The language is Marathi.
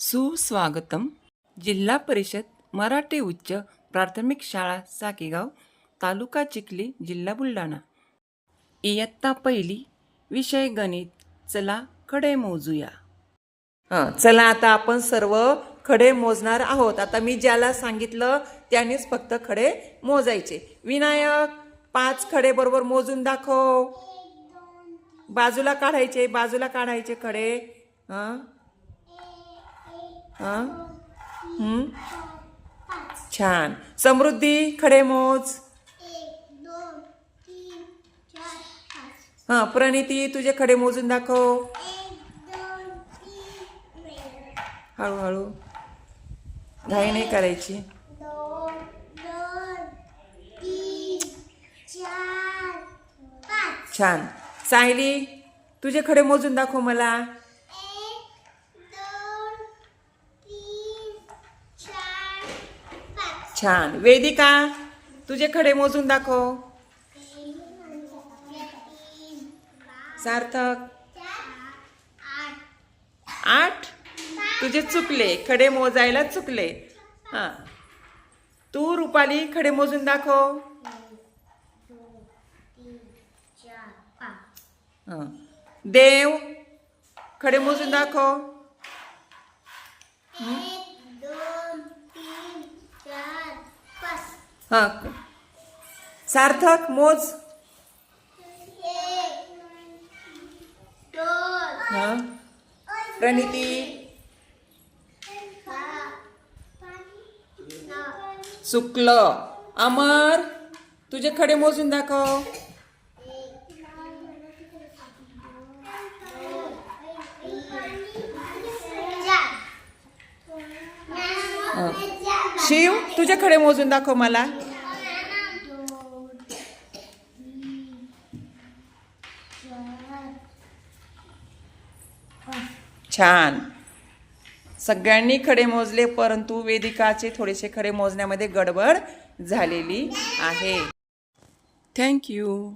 सुस्वागतम. जिल्हा परिषद मराठी उच्च प्राथमिक शाळा साकेगाव तालुका चिखली जिल्हा बुलढाणा. इयत्ता पहिली विषय गणित. चला खडे मोजूया. हां चला आता आपण सर्व खडे मोजणार आहोत. आता मी ज्याला सांगितलं त्यानेच फक्त खडे मोजायचे. विनायक पाच खडे बरोबर मोजून दाखव. बाजूला काढायचे बाजूला काढायचे खडे. हां? हां छान. समृद्धी खडे मोज हां प्रणिती तुझे खडे मोजून दाखव. हळूहळू. घाई नाही करायची. छान. सायली तुझे खडे मोजून दाखव मला. छान. वेदिका तुझे खडे मोजून दाखव. सार्थक. आठ? तुझे चुकले. खडे मोजायला चुकले. हां. तू रुपाली खडे मोजून दाखव. हां. देव खडे मोजून दाखव. हां. सार्थक मोज. हां. प्रणिती. चुकलं अमर तुझे खडे मोजून दाखव. हां. शिव तुझे खडे मोजून दाखव मला. छान. सगळ्यांनी खडे मोजले परंतु वेदिकाचे थोडेसे खडे मोजण्यामध्ये गडबड झालेली आहे. थँक्यू